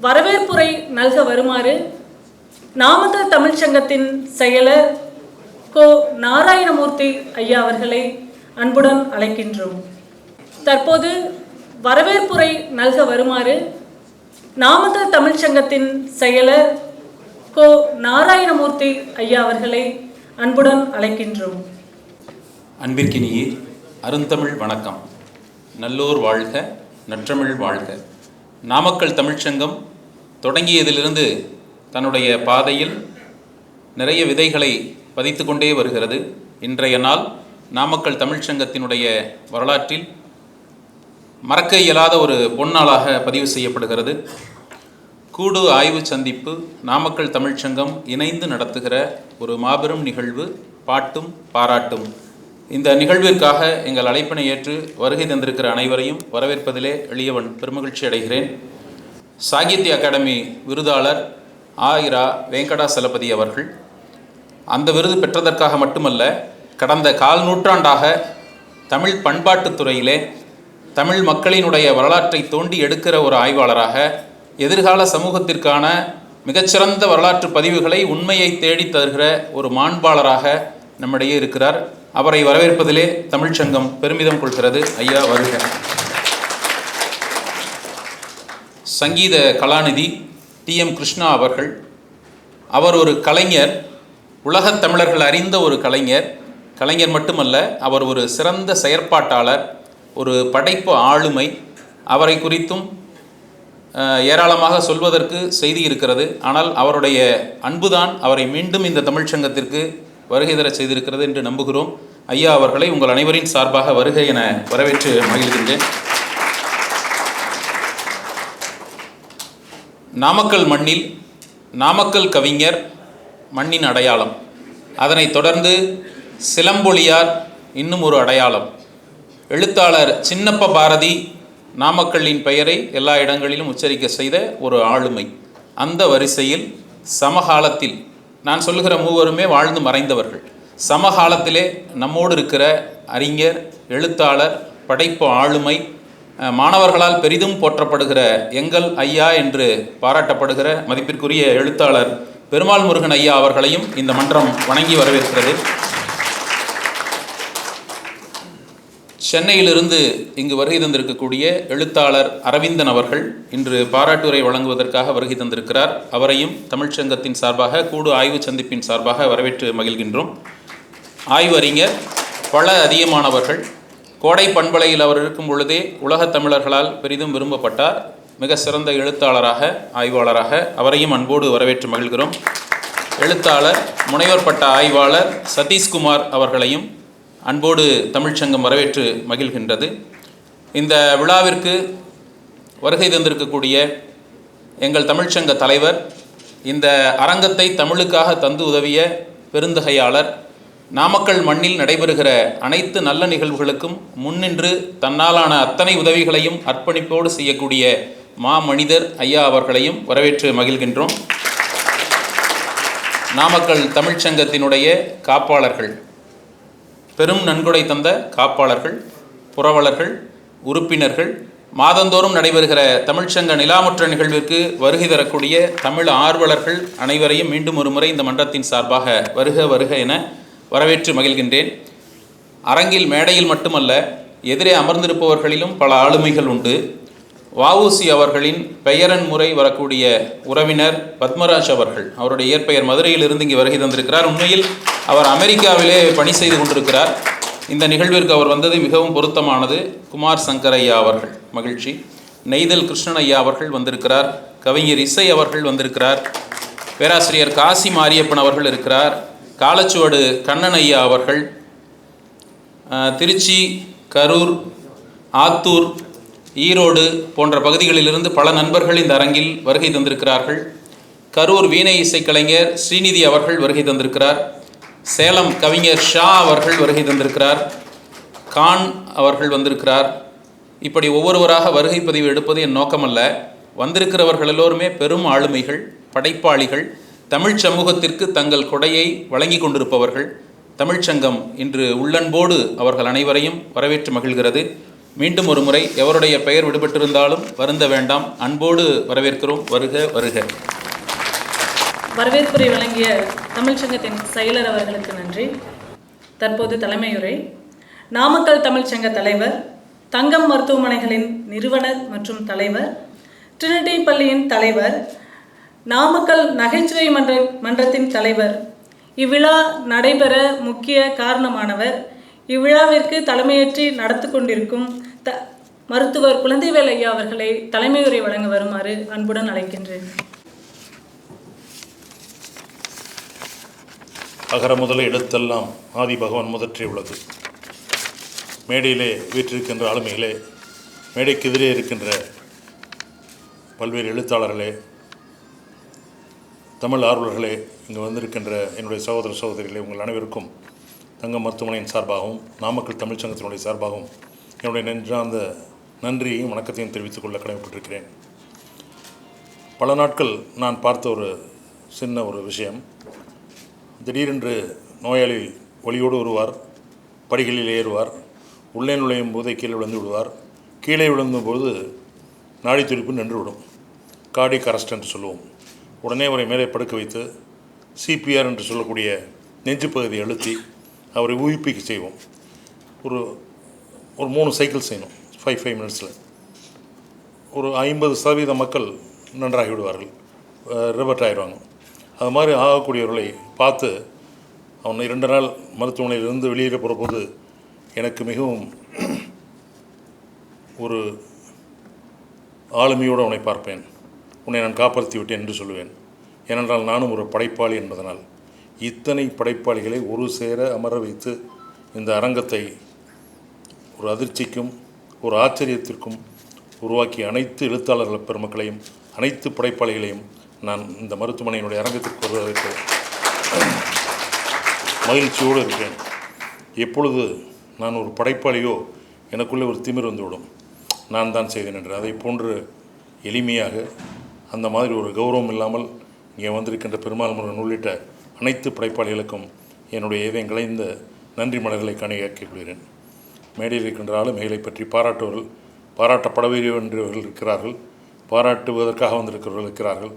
வரவேற்புரை நல்க வருமாறு நாமக்கல் தமிழ்ச்சங்கத்தின் செயலர் கோ நாராயணமூர்த்தி ஐயா அவர்களை அன்புடன் அழைக்கின்றோம். தற்போது வரவேற்புரை நல்க வருமாறு நாமக்கல் தமிழ்ச்சங்கத்தின் செயலர் கோ நாராயணமூர்த்தி ஐயா அவர்களை அன்புடன் அழைக்கின்றோம். அன்பிற்கினியே அருந்தமிழ் வணக்கம். நல்லோர் வாழ்க நற்றமிழ் வாழ்க. நாமக்கல் தமிழ்ச்சங்கம் தொடங்கியதிலிருந்து தன்னுடைய பாதையில் நிறைய விதைகளை பதித்து கொண்டே வருகிறது. இன்றைய நாள் நாமக்கல் தமிழ்ச்சங்கத்தினுடைய வரலாற்றில் மறக்க இயலாத ஒரு பொன்னாளாக பதிவு செய்யப்படுகிறது. கூடு ஆய்வு சந்திப்பு நாமக்கல் தமிழ்ச்சங்கம் இணைந்து நடத்துகிற ஒரு மாபெரும் நிகழ்வு பாட்டும் பாராட்டும். இந்த நிகழ்விற்காக எங்கள் அழைப்பினை ஏற்று வருகை தந்திருக்கிற அனைவரையும் வரவேற்பதிலே எளியவன் பெருமகிழ்ச்சி அடைகிறேன். சாகித்ய அகாடமி விருதாளர் ஆயிரா வெங்கடாசலபதி அவர்கள். அந்த விருது பெற்றதற்காக மட்டுமல்ல கடந்த கால் நூற்றாண்டாக தமிழ் பண்பாட்டுத்துறையிலே தமிழ் மக்களினுடைய வரலாற்றை தோண்டி எடுக்கிற ஒரு ஆய்வாளராக எதிர்கால சமூகத்திற்கான மிகச்சிறந்த வரலாற்று பதிவுகளை உண்மையை தேடித் தருகிற ஒரு மாண்பாளராக நம்மிடையே இருக்கிறார். அவரை வரவேற்பதிலே தமிழ்ச்சங்கம் பெருமிதம் கொள்கிறது. ஐயா வருக. சங்கீத கலாநிதி டி. எம். கிருஷ்ணா அவர்கள். அவர் ஒரு கலைஞர். உலகத் தமிழர்கள் அறிந்த ஒரு கலைஞர். கலைஞர் மட்டுமல்ல அவர் ஒரு சிறந்த செயற்பாட்டாளர் ஒரு படைப்பு ஆளுமை. அவரை குறித்தும் ஏராளமாக சொல்வதற்கு செய்தி இருக்கிறது. ஆனால் அவருடைய அன்புதான் அவரை மீண்டும் இந்த தமிழ்ச்சங்கத்திற்கு வருகை தர செய்திருக்கிறது என்று நம்புகிறோம். ஐயா அவர்களை உங்கள் அனைவரின் சார்பாக வருகை என வரவேற்று மகிழ்கின்றேன். நாமக்கல் மண்ணில் நாமக்கல் கவிஞர் மண்ணின் அடையாளம். அதனைத் தொடர்ந்து சிலம்பொலியார் இன்னும் ஒரு அடையாளம். எழுத்தாளர் சின்னப்ப பாரதி நாமக்கல்லின் பெயரை எல்லா இடங்களிலும் உச்சரிக்க செய்த ஒரு ஆளுமை. அந்த வரிசையில் சமகாலத்தில் நான் சொல்லுகிற மூவருமே வாழ்ந்து மறைந்தவர்கள். சமகாலத்திலே நம்மோடு இருக்கிற அறிஞர் எழுத்தாளர் படைப்பு ஆளுமை மாணவர்களால் பெரிதும் போற்றப்படுகிற எங்கள் ஐயா என்று பாராட்டப்படுகிற மதிப்பிற்குரிய எழுத்தாளர் பெருமாள் முருகன் ஐயா அவர்களையும் இந்த மன்றம் வணங்கி வரவேற்கிறது. சென்னையிலிருந்து இங்கு வருகை தந்திருக்கக்கூடிய எழுத்தாளர் அரவிந்தன் அவர்கள் இன்று பாராட்டுரை வழங்குவதற்காக வருகை தந்திருக்கிறார். அவரையும் தமிழ்ச்சங்கத்தின் சார்பாக கூடு ஆய்வு சந்திப்பின் சார்பாக வரவேற்று மகிழ்கின்றோம். ஆய்வறிஞர் பல அதிகமானவர்கள் கோடை பண்பலையில் அவர் இருக்கும் பொழுதே உலகத் தமிழர்களால் பெரிதும் விரும்பப்பட்டார். மிக சிறந்த எழுத்தாளராக ஆய்வாளராக அவரையும் அன்போடு வரவேற்று மகிழ்கிறோம். எழுத்தாளர் முனைவர் பட்ட ஆய்வாளர் சதீஷ்குமார் அவர்களையும் அன்போடு தமிழ்ச்சங்கம் வரவேற்று மகிழ்கின்றது. இந்த விழாவிற்கு வருகை தந்திருக்கக்கூடிய எங்கள் தமிழ்ச்சங்க தலைவர் இந்த அரங்கத்தை தமிழுக்காக தந்து உதவிய பெருந்தகையாளர் நாமக்கல் மண்ணில் நடைபெறுகிற அனைத்து நல்ல நிகழ்வுகளுக்கும் முன்னின்று தன்னாலான அத்தனை உதவிகளையும் அர்ப்பணிப்போடு செய்யக்கூடிய மா மனிதர் ஐயா அவர்களையும் வரவேற்று மகிழ்கின்றோம். நாமக்கல் தமிழ்ச்சங்கத்தினுடைய காப்பாளர்கள் பெரும் நன்கொடை தந்த காப்பாளர்கள் புறவலர்கள் உறுப்பினர்கள் மாதந்தோறும் நடைபெறுகிற தமிழ்ச்சங்க நிலாமுற்ற நிகழ்விற்கு வருகை தரக்கூடிய தமிழ் ஆர்வலர்கள் அனைவரையும் மீண்டும் ஒரு முறை இந்த மன்றத்தின் சார்பாக வருக வருக என வரவேற்று மகிழ்கின்றேன். அரங்கில் மேடையில் மட்டுமல்ல எதிரே அமர்ந்திருப்பவர்களிலும் பல ஆளுமைகள் உண்டு. வஉசி அவர்களின் பெயரன் முறை வரக்கூடிய உறவினர் பத்மராஜ் அவர்கள். அவருடைய இயற்பெயர் மதுரையிலிருந்து இங்கே வருகை தந்திருக்கிறார். உண்மையில் அவர் அமெரிக்காவிலே பணி செய்து கொண்டிருக்கிறார். இந்த நிகழ்விற்கு அவர் வந்தது மிகவும் பொருத்தமானது. குமார் சங்கர் ஐயா அவர்கள். மகிழ்ச்சி. நெய்தல் கிருஷ்ணன் ஐயா அவர்கள் வந்திருக்கிறார். கவிஞர் இசை அவர்கள் வந்திருக்கிறார். பேராசிரியர் காசி மாரியப்பன் அவர்கள் இருக்கிறார். காலச்சுவடு கண்ணன் ஐயா அவர்கள் திருச்சி கரூர் ஆத்தூர் ஈரோடு போன்ற பகுதிகளிலிருந்து பல நண்பர்கள் இந்த அரங்கில் வருகை தந்திருக்கிறார்கள். கரூர் வீணை இசைக்கலைஞர் ஸ்ரீநிதி அவர்கள் வருகை தந்திருக்கிறார். சேலம் கவிஞர் ஷா அவர்கள் வருகை தந்திருக்கிறார். கான் அவர்கள் வந்திருக்கிறார். இப்படி ஒவ்வொருவராக வருகை பதிவு எடுப்பது என் நோக்கமல்ல. வந்திருக்கிறவர்கள் எல்லோருமே பெரும் ஆளுமைகள் படைப்பாளிகள். தமிழ்ச் சமூகத்திற்கு தங்கள் கொடையை வழங்கி கொண்டிருப்பவர்கள். தமிழ்ச்சங்கம் இன்று உள்ளன்போடு அவர்கள் அனைவரையும் வரவேற்று மகிழ்கிறது. மீண்டும் ஒரு முறை எவருடைய பெயர் விடுபட்டிருந்தாலும் வருந்த வேண்டாம். அன்போடு வரவேற்கிறோம். வருக வருக. வரவேற்புரை வழங்கிய தமிழ்ச்சங்கத்தின் செயலர் அவர்களுக்கு நன்றி. தற்போது தலைமையுரை. நாமக்கல் தமிழ்ச்சங்க தலைவர் தங்கம் மருத்துவமனைகளின் நிறுவனர் மற்றும் தலைவர் ட்ரினிட்டி பள்ளியின் தலைவர் நாமக்கல் நகைச்சுவை மன்ற மன்றத்தின் தலைவர். இவ்விழா நடைபெற முக்கிய காரணமானவர் இவ்விழாவிற்கு தலைமையேற்றி நடத்து கொண்டிருக்கும் த மருத்துவர் குழந்தைவேல் ஐயா அவர்களை தலைமையுரை வழங்க வருமாறு அன்புடன் அழைக்கின்றேன். அகர முதல எழுத்தெல்லாம் ஆதி பகவான் முதற்றே உள்ளது. மேடையிலே வீற்றிருக்கின்ற ஆளுமைகளே மேடைக்கு எதிரே இருக்கின்ற பல்வேறு எழுத்தாளர்களே தமிழ் ஆர்வலர்களே இங்கு வந்திருக்கின்ற என்னுடைய சகோதர சகோதரிகளே உங்கள் அனைவருக்கும் தங்க மருத்துவமனையின் சார்பாகவும் நாமக்கல் தமிழ்ச்சங்கத்தினுடைய சார்பாகவும் என்னுடைய நெஞ்சார்ந்த நன்றியையும் வணக்கத்தையும் தெரிவித்துக் கொள்ள கடமைப்பட்டிருக்கிறேன். பல நாட்கள் நான் பார்த்த ஒரு சின்ன ஒரு விஷயம். திடீரென்று நோயாளி ஒளியோடு வருவார் படிகளில் ஏறுவார் உள்ளே நுழையும் போதே கீழே விழுந்து விடுவார். கீழே விழுந்தபோது நாடி துடிப்பு நின்றுவிடும் கார்டிக் கரஸ்ட் என்று சொல்லுவோம். உடனே அவரை மேலே படுக்க வைத்து சிபிஆர் என்று சொல்லக்கூடிய நெஞ்சு பகுதியை அழுத்தி அவரை உயிர்ப்பிக்க செய்வோம். ஒரு ஒரு மூணு சைக்கிள் செய்யணும். ஃபைவ் ஃபைவ் மினிட்ஸில் ஒரு ஐம்பது சதவீத மக்கள் நன்றாகி விடுவார்கள். ரிவர்ட் ஆகிடுவாங்க அது மாதிரி ஆகக்கூடியவர்களை பார்த்து அவன் இரண்டு நாள் மருத்துவமனையிலிருந்து வெளியேற போகிறபோது எனக்கு மிகவும் ஒரு ஆளுமையோடு அவனை பார்ப்பேன். உன்னை நான் காப்பாற்றி விட்டேன் என்று சொல்லுவேன். ஏனென்றால் நானும் ஒரு படைப்பாளி என்பதனால். இத்தனை படைப்பாளிகளை ஒரு சேர அமர வைத்து இந்த அரங்கத்தை ஒரு அதிர்ச்சிக்கும் ஒரு ஆச்சரியத்திற்கும் உருவாக்கிய அனைத்து எழுத்தாளர்கள் பெருமக்களையும் அனைத்து படைப்பாளிகளையும் நான் இந்த மருத்துவமனையினுடைய அரங்கத்திற்கு வருவதற்கு மகிழ்ச்சியோடு இருக்கிறேன். எப்பொழுது நான் ஒரு படைப்பாளியோ எனக்குள்ளே ஒரு திமிர் வந்துவிடும். நான் தான் செய்தேன் என்று. அதை போன்று எளிமையாக அந்த மாதிரி ஒரு கௌரவம் இல்லாமல் இங்கே வந்திருக்கின்ற பெருமாள் முருகன் உள்ளிட்ட அனைத்து படைப்பாளிகளுக்கும் என்னுடைய இதயம் கலைந்த நன்றி மலர்களை கணியாக்கிக் கொள்கிறேன். மேடையில் இருக்கின்ற ஆளுமைகளை பற்றி பாராட்டுவர்கள் பாராட்டப்பட வேண்டியவர்கள் இருக்கிறார்கள் பாராட்டுவதற்காக வந்திருக்கிறவர்கள் இருக்கிறார்கள்.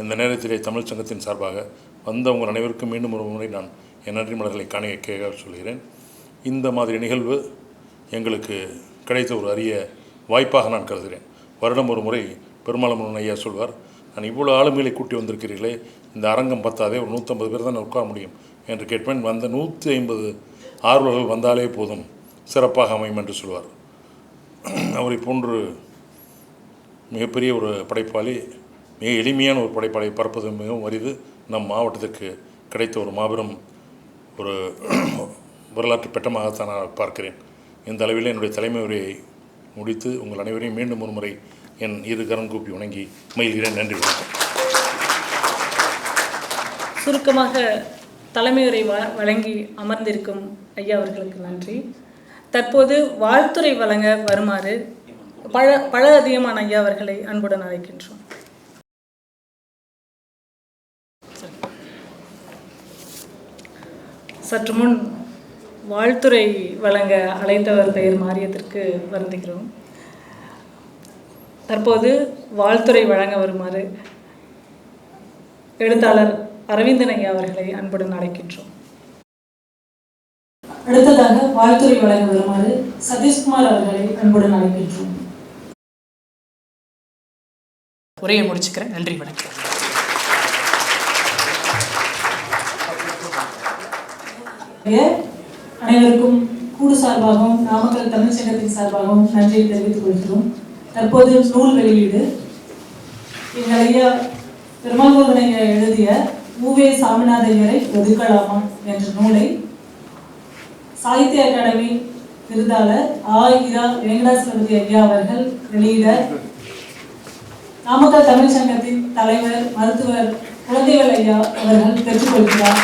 இந்த நேரத்திலே தமிழ்ச் சங்கத்தின் சார்பாக வந்த உங்கள் அனைவருக்கும் மீண்டும் ஒரு முறை நான் என் நன்றி மலர்களை காணிக்க சொல்கிறேன். இந்த மாதிரி நிகழ்வு எங்களுக்கு கிடைத்த ஒரு அரிய வாய்ப்பாக நான் கருதுகிறேன். வருடம் ஒரு முறை பெருமாளமுருகன் ஐயா சொல்வார் நான் இவ்வளோ ஆளுமைகளை கூட்டி வந்திருக்கிறீர்களே இந்த அரங்கம் பத்தாதே ஒரு நூற்றம்பது பேர் தான் உட்கார முடியும் என்று கேட்பேன். வந்த நூற்றி ஐம்பது ஆர்வலர்கள் வந்தாலே போதும் சிறப்பாக அமையும் என்று சொல்வார். அவரை போன்று மிகப்பெரிய ஒரு படைப்பாளி மிக எளிமையான ஒரு படைப்பாளை பரப்பது மிகவும் அரிது. நம் மாவட்டத்திற்கு கிடைத்த ஒரு மாபெரும் ஒரு வரலாற்று பெட்டமாகத்தான் நான் பார்க்கிறேன். இந்த அளவில் என்னுடைய தலைமை உரையை முடித்து உங்கள் அனைவரையும் மீண்டும் ஒரு முறை என் இரு கரம் கூப்பி வணங்கி மகிழ்கிறேன். நன்றி வணக்கம். சுருக்கமாக தலைமையுரை வ- வழங்கி அமர்ந்திருக்கும் ஐயா அவர்களுக்கு நன்றி. தற்போது வாழ்த்துரை வழங்க வருமாறு பழ பழ அதிகமான ஐயா அவர்களை அன்புடன் அழைக்கின்றோம். சற்று முன் வாழ்த்துறை வழங்க அழைத்தவர் பெயர் மாறியதற்கு வருந்துகிறோம். தற்போது வாழ்த்துரை வழங்க வருமாறு எழுத்தாளர் அரவிந்தன் ஐயா அவர்களை அன்புடன் அழைக்கின்றோம். அடுத்ததாக வாழ்த்துறை வழங்க வருமாறு சதீஷ்குமார் அவர்களை அன்புடன் அழைக்கின்றோம். உரையை முடிச்சுக்கிறேன். நன்றி வணக்கம். அனைவருக்கும் கூடு சார்பாகவும் நாமக்கல் தமிழ் சங்கத்தின் சார்பாகவும் நன்றியை தெரிவித்துக் கொள்கிறோம். தற்போது நூல் வெளியீடு. எங்கள் ஐயா ஐயா எழுதிய ஊவே சாமிநாதையரை ஒதுக்கலாமா என்ற நூலை சாகித்ய அகாடமி விருதாளர் ஆ. இரா. வெங்கடாசலபதி ஐயா அவர்கள் வெளியிட நாமக்கல் தமிழ் சங்கத்தின் தலைவர் மருத்துவர் குழந்தைகள் ஐயா அவர்கள் பெற்றுக்கொள்கிறார்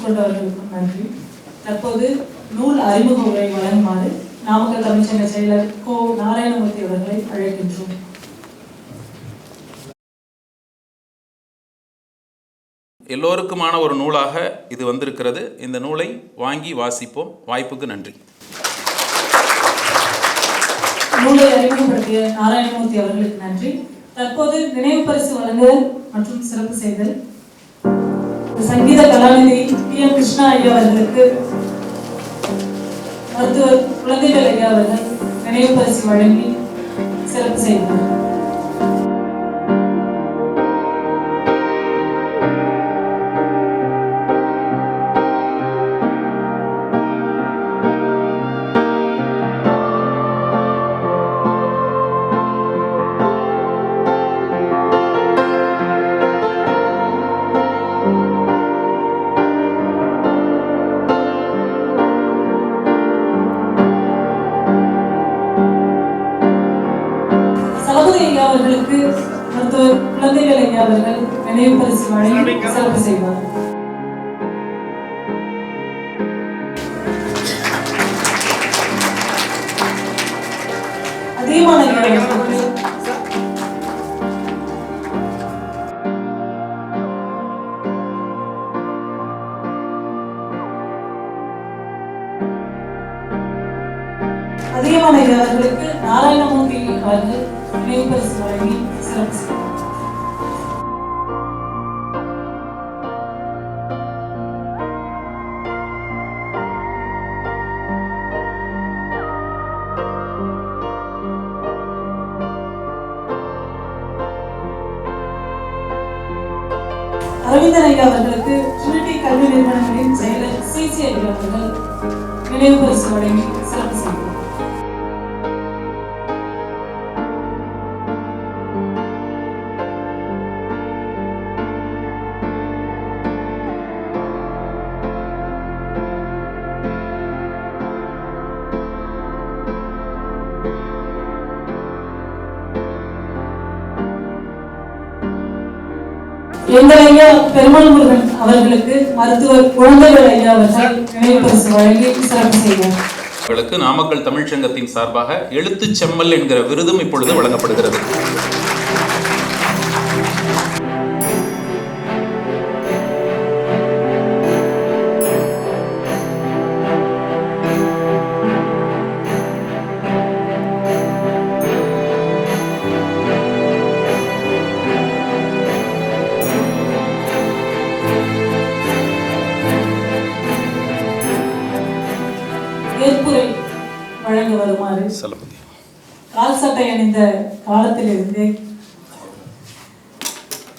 பெற்றுக்கொண்டவர்களுக்கும் நன்றி. தற்போது நூல் அறிமுக உரை வழங்குமாறு நாமக்கல் தமிழ்ச்சங்க செயலர் கோ நாராயணமூர்த்தி அவர்களை அழைக்கின்றோம். எல்லோருக்குமான ஒரு நூலாக இது வந்திருக்கிறது. இந்த நூலை வாங்கி வாசிப்போம். வாய்ப்புக்கு நன்றி. நூலை அறிமுகப்படுத்திய நாராயணமூர்த்தி அவர்களுக்கு நன்றி. தற்போது நினைவு பரிசு வழங்குதல் மற்றும் சிறப்பு செய்தல் சங்கீத கலாநிதி பி. எம். கிருஷ்ணா ஐயா அவர்களுக்கு மருத்துவர் குழந்தைகள் ஐயா அவர்கள் நினைவு பரிசு வழங்கி சிறப்பு செய்தார் நினைவு பரிசு வழங்கி சிறப்பு செய்வார். அதிகமான ஐயா அதிகமான அவர்களுக்கு நாராயணமூர்த்தி அவர்கள் நினைவு பரிசு வழங்கி சிறப்பு செய்தார் அரவிந்தன் ஐயா அவர்களுக்கு ட்ரினிட்டி கல்வி நிறுவனங்களின் செயலர் சிசி ஐயா அவர்கள் நினைவு பரிசு வழங்கி எங்கள் ஐயா பெருமாள் முருகன் அவர்களுக்கு மருத்துவர் குழந்தைகள் ஐயா அவர்கள் நினைவு வழங்கி சிறப்பு செய்தார். நாமக்கல் தமிழ்ச்சங்கத்தின் சார்பாக எழுத்து செம்மல் என்கிற விருதும் இப்பொழுது வழங்கப்படுகிறது. ஏற்புரை வழங்க வருமாறு கால் சட்டை அணிந்த காலத்திலிருந்தே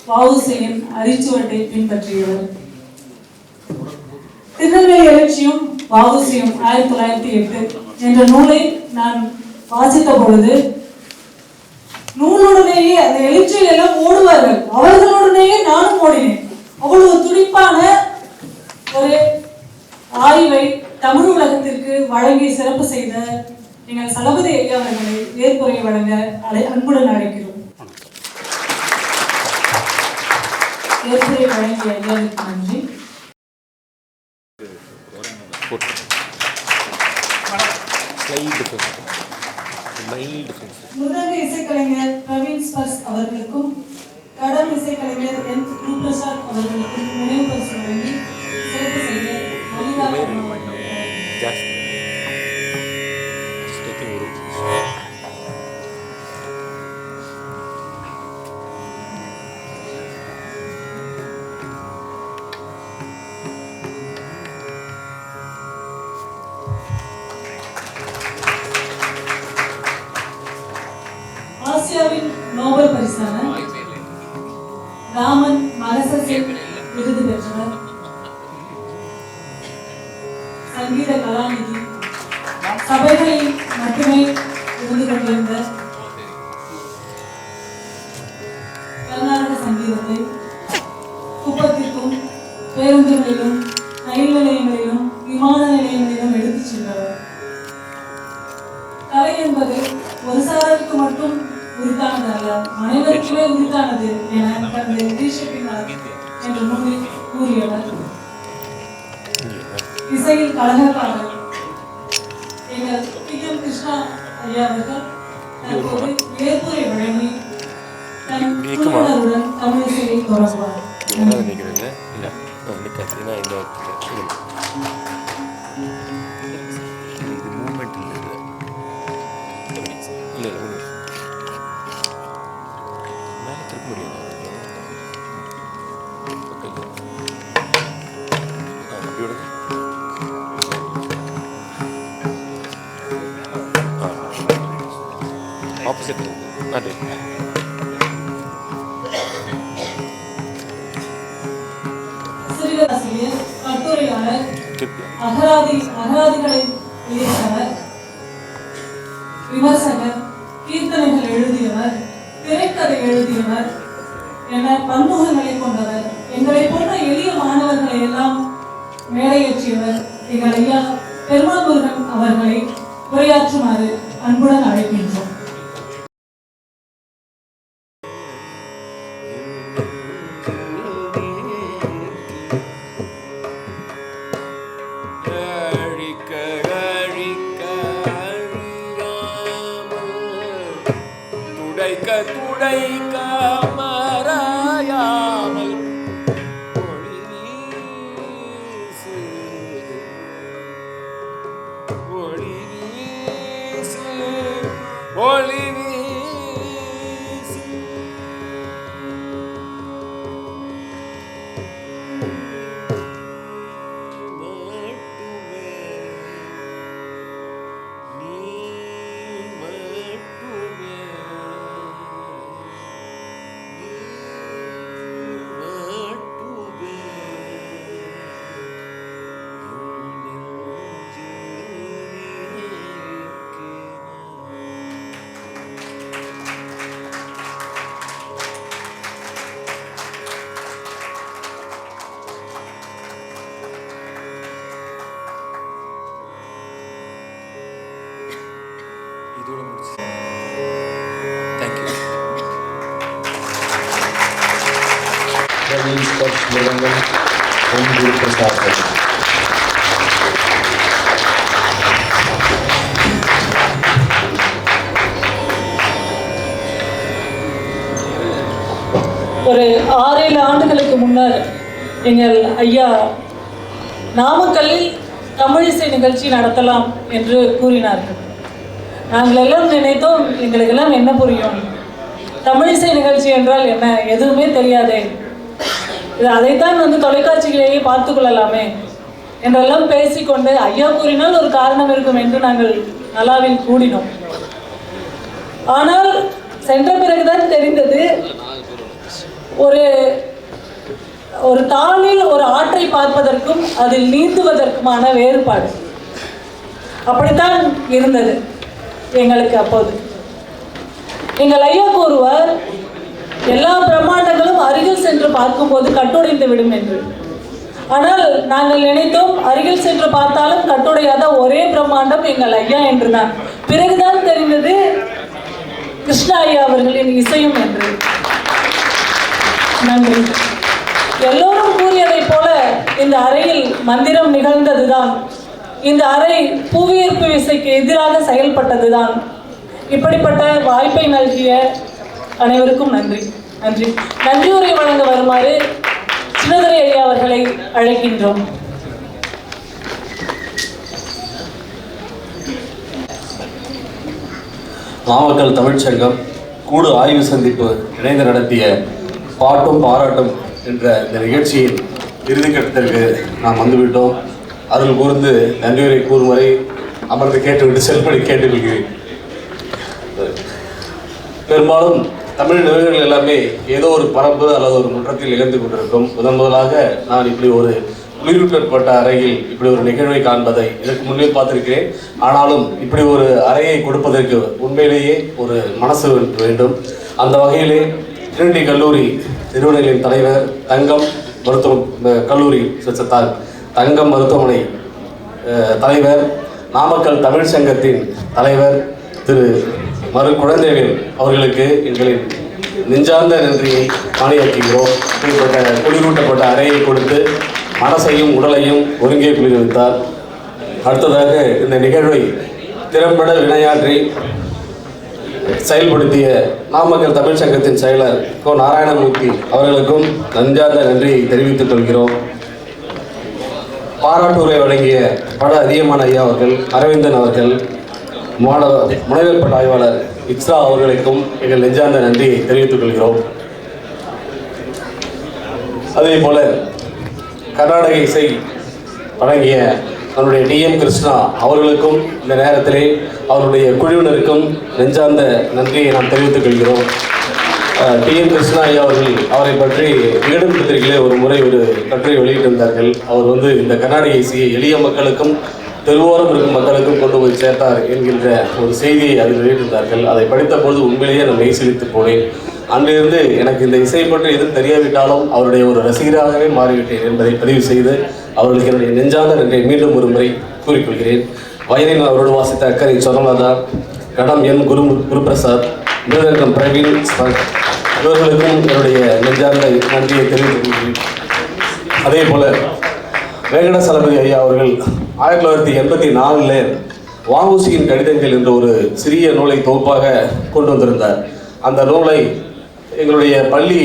வவுசையின் அரிச்சுவட்டை பின்பற்றியவர். திருநெல்வேலி எழுச்சியும் வவுசியும் ஆயிரத்தி தொள்ளாயிரத்தி எட்டு என்ற நூலை நான் வாசித்த பொழுது நூலுடனேயே அந்த எழுச்சியில் எல்லாம் ஓடுவார்கள். அவர்களுடனேயே நானும் ஓடினேன். அவ்வளவு துடிப்பான ஒரு ஆய்வை தமிழ் உலகத்திற்கு வழங்கி சிறப்பு செய்த எங்கள் சலபதி ஐயா அவர்களை ஏற்புரை வழங்க அழை அன்புடன் அழைக்கிறோம். ஏற்புரை வழங்கிய ஐயாவிற்கு நன்றி. முதன்மை இசைக்கலைஞர் பிரவீன் ஸ்பர்ஸ் அவர்களுக்கும் கடல் இசைக்கலைஞர் என் குருபிரசாத் அவர்களுக்கும் நினைவு பரிசு வழங்கி சிறப்பு செய்ய மல்லிகா ராமன் விருது பெற்றவர் சங்கீத கலாநிதி. சபைகளில் மட்டுமே இருந்து கொண்டிருந்த இசையை திரைக்கதை எழுதியவர். என பன்முகங்களை கொண்டவர். எங்களை போன்ற எளிய மாணவர்களை எல்லாம் மேடையேற்றியவர். எங்கள் ஐயா பெருமாள் முருகன் அவர்களை உரையாற்றுமாறு அன்புடன் அழைக்கின்றோம். இதோட முடிச்சு. தேங்க்யூ ஒரு ஆறேழு ஆண்டுகளுக்கு முன்னர் எங்கள் ஐயா நாமக்கல்லில் தமிழிசை நிகழ்ச்சி நடத்தலாம் என்று கூறினார்கள். நாங்கள் எல்லாம் நினைத்தோம் எங்களுக்கெல்லாம் என்ன புரியும்? தமிழிசை நிகழ்ச்சி என்றால் என்ன? எதுவுமே தெரியாதே. இது அதைத்தான் வந்து தொலைக்காட்சியிலேயே பார்த்து கொள்ளலாமே என்றெல்லாம் பேசிக்கொண்டு ஐயா கூறினால் ஒரு காரணம் இருக்கும் என்று நாங்கள் நலாவில் கூடினோம் ஆனால் சென்ற பிறகுதான் தெரிந்தது ஒரு ஒரு தாளில் ஒரு ஆற்றை பார்ப்பதற்கும் அதில் நீந்துவதற்குமான வேறுபாடு. அப்படித்தான் இருந்தது. எங்களுக்கு அப்போது. எங்கள் ஐயா கூறுவார் எல்லா பிரம்மாண்டங்களும் அருகில் சென்று பார்க்கும்போது கட்டுடைந்து விடும் என்று. ஆனால் நாங்கள் நினைத்தோம் அருகில் சென்று பார்த்தாலும் கட்டுடையாத ஒரே பிரம்மாண்டம் எங்கள் ஐயா என்றுதான் பிறகுதான் தெரிந்தது கிருஷ்ணா ஐயா அவர்களின் இசையும் என்று. நன்றி. எல்லோரும் கூறியதைப் போல இந்த அறையில் மந்திரம் நிகழ்ந்ததுதான். இந்த அறை புவியீர்ப்பு விசைக்கு எதிராக செயல்பட்டதுதான். இப்படிப்பட்ட வாய்ப்பை நல்கிய அனைவருக்கும் நன்றி. நன்றி. நன்றியுரை வழங்க வருமாறு சின்னதுரை ஐயா அவர்களை அழைக்கின்றோம். நாமக்கல் தமிழ்ச்சங்கம் கூடு ஆய்வு சந்திப்பு இணைந்து நடத்திய பாட்டும் பாராட்டும் என்ற இந்த நிகழ்ச்சியின் இறுதிக்கட்டத்திற்கு நாம் வந்துவிட்டோம். அதில் கூர்ந்து நன்றியுரை கூறும் வரை அமர்ந்து கேட்டுவிட்டு செல்படி கேட்டுக்கொள்கிறேன். பெரும்பாலும் தமிழ் நிகழ்வுகள் எல்லாமே ஏதோ ஒரு பரப்பு அல்லது ஒரு முற்றத்தில் நிகழ்ந்து கொண்டிருக்கும். முதன் முதலாக நான் இப்படி ஒரு குளிரூட்டப்பட்ட அறையில் இப்படி ஒரு நிகழ்வை காண்பதை இதற்கு முன்னே பார்த்திருக்கிறேன். ஆனாலும் இப்படி ஒரு அறையை கொடுப்பதற்கு உண்மையிலேயே ஒரு மனசு வேண்டும். அந்த வகையிலே ட்ரினிட்டி கல்லூரி நிறுவனங்களின் தலைவர் தங்கம் மருத்துவ கல்லூரி சுவிச்சத்தால் தங்கம் மருத்துவமனை தலைவர் நாமக்கல் தமிழ் சங்கத்தின் தலைவர் திரு. மறு குழந்தைகள் அவர்களுக்கு எங்களின் நெஞ்சார்ந்த நன்றியை பணியாற்றுகிறோம். இப்படிப்பட்ட குளிரூட்டப்பட்ட அறையை கொடுத்து மனசையும் உடலையும் ஒருங்கே குளிர்வித்தார். அடுத்ததாக இந்த நிகழ்வை திறம்பட வினையாற்றி செயல்படுத்திய நாமக்கல் தமிழ் சங்கத்தின் செயலர் கோ. நாராயணமூர்த்தி அவர்களுக்கும் நஞ்சார்ந்த நன்றியை தெரிவித்துக் கொள்கிறோம். பாராட்டுரை வழங்கிய பட அதிகமான ஐயா அவர்கள் அரவிந்தன் அவர்கள் மாணவர் முனைவர் பட்ட ஆய்வாளர் இக்ஸா அவர்களுக்கும் எங்கள் நெஞ்சார்ந்த நன்றியை தெரிவித்துக் கொள்கிறோம். அதே போல கர்நாடக இசை வழங்கிய நம்முடைய டிஎம் கிருஷ்ணா அவர்களுக்கும் இந்த நேரத்திலே அவருடைய குழுவினருக்கும் நெஞ்சார்ந்த நன்றியை நாம் தெரிவித்துக் கொள்கிறோம். டிஎம் கிருஷ்ணா ஐயா அவர்கள் அவரை பற்றி வீடும் பத்திரிகையிலே ஒரு முறை ஒரு கட்டுரை வெளியிட்டிருந்தார்கள். அவர் வந்து இந்த கர்நாடக இசையை எளிய மக்களுக்கும் தெருவோரம் இருக்கும் மக்களுக்கும் கொண்டு போய் சேர்த்தார் என்கின்ற ஒரு செய்தியை அதில் வெளியிட்டிருந்தார்கள். அதை படித்த பொழுது உண்மையிலேயே நான் மெய்சிலித்து போனேன். அன்றிலிருந்து எனக்கு இந்த இசை பற்றி எதுவும் தெரியாவிட்டாலும் அவருடைய ஒரு ரசிகராகவே மாறிவிட்டேன் என்பதை பதிவு செய்து அவர்களுக்கு என்னுடைய நெஞ்சார்ந்த நன்றியை மீண்டும் ஒரு முறை கூறிக்கொள்கிறேன். வயதில் அவரோடு வாசித்த அக்கறை சொன்னதான் கடம் என் குரு குருபிரசாத் மிருதங்கம் பிரவீன் இவர்களுக்கும் என்னுடைய நெஞ்சார்ந்த நன்றியை தெரிவித்துக் கொள்கிறேன். அதே போல வேங்கடசலபதி ஐயா அவர்கள் ஆயிரத்தி தொள்ளாயிரத்தி எண்பத்தி நாலில் வாவுசியின் கடிதங்கள் என்ற ஒரு சிறிய நூலை தொகுப்பாக கொண்டு வந்திருந்தார். அந்த நூலை எங்களுடைய பள்ளி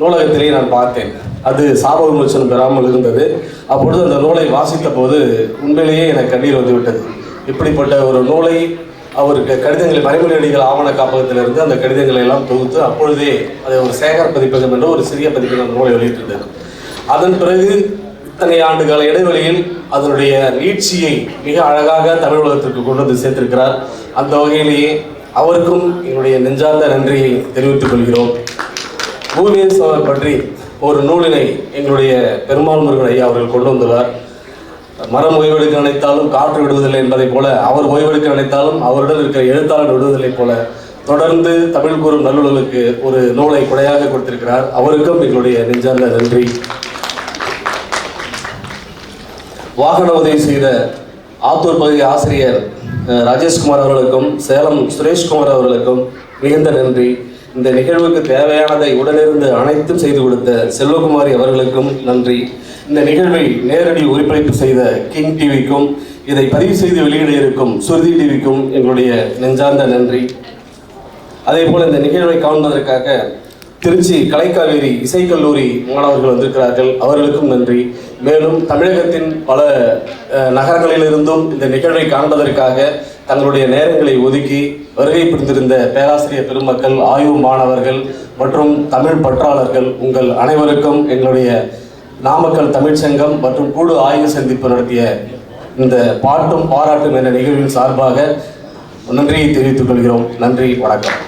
நூலகத்திலேயே நான் பார்த்தேன். அது சாப விமோசனம் பெறாமல் இருந்தது. அப்பொழுது அந்த நூலை வாசித்த போது உண்மையிலேயே எனக்கு கண்ணீர் வந்துவிட்டது. இப்படிப்பட்ட ஒரு நூலை அவருக்கு கடிதங்களை மறைமொழியடிகள் ஆவண காப்பகத்திலிருந்து அந்த கடிதங்களை எல்லாம் தொகுத்து அப்பொழுதே அதை ஒரு சேகர பதிப்பகம் என்ற ஒரு சிறிய பதிப்பகம் நூலை வெளியிட்டிருந்தது அதன் பிறகு இத்தனை ஆண்டுகால இடைவெளியில் அதனுடைய நீட்சியை மிக அழகாக தமிழ் உலகத்திற்கு கொண்டு வந்து சேர்த்திருக்கிறார். அந்த வகையிலேயே அவருக்கும் என்னுடைய நெஞ்சார்ந்த நன்றியை தெரிவித்துக் கொள்கிறோம். பூமியேஸ்வரர் பற்றி ஒரு நூலினை எங்களுடைய பெருமாள் முருகன் ஐயா அவர்கள் கொண்டு வந்துள்ளார். மரம் ஓய்வெடுக்க நினைத்தாலும் காற்று விடுவதில்லை என்பதைப் போல அவர் ஓய்வெடுக்க நினைத்தாலும் அவருடன் இருக்கிற எழுத்தாளர் விடுவதில்லைப் போல தொடர்ந்து தமிழ் கூறும் நல்லுறவுக்கு ஒரு நூலை கொடையாக கொடுத்திருக்கிறார். அவருக்கும் எங்களுடைய நெஞ்சார்ந்த நன்றி. வாகன உதவி செய்த ஆத்தூர் பகுதி ஆசிரியர் ராஜேஷ்குமார் அவர்களுக்கும் சேலம் சுரேஷ்குமார் அவர்களுக்கும் மிகுந்த நன்றி. இந்த நிகழ்வுக்கு தேவையானதை உடனிருந்து அனைத்தும் செய்து கொடுத்த செல்வகுமாரி அவர்களுக்கும் நன்றி. இந்த நிகழ்வை நேரடி ஒளிபரப்பு செய்த கிங் டிவிக்கும் இதை பதிவு செய்து வெளியிட இருக்கும் சுருதி டிவிக்கும் எங்களுடைய நெஞ்சார்ந்த நன்றி. அதே போல இந்த நிகழ்வை காண்பதற்காக திருச்சி கலைக்காவேரி இசைக்கல்லூரி மாணவர்கள் வந்திருக்கிறார்கள். அவர்களுக்கும் நன்றி. மேலும் தமிழகத்தின் பல நகரங்களிலிருந்தும் இந்த நிகழ்வை காண்பதற்காக தங்களுடைய நேரங்களை ஒதுக்கி வருகை புரிந்திருந்த பேராசிரியர் பெருமக்கள் ஆய்வு மாணவர்கள் மற்றும் தமிழ் பற்றாளர்கள் உங்கள் அனைவருக்கும் எங்களுடைய நாமக்கல் தமிழ்ச்சங்கம் மற்றும் கூடு ஆய்வு சந்திப்பு நடத்திய இந்த பாட்டும் பாராட்டும் என்ற நிகழ்வின் சார்பாக நன்றியை தெரிவித்துக் கொள்கிறோம். நன்றி வணக்கம்.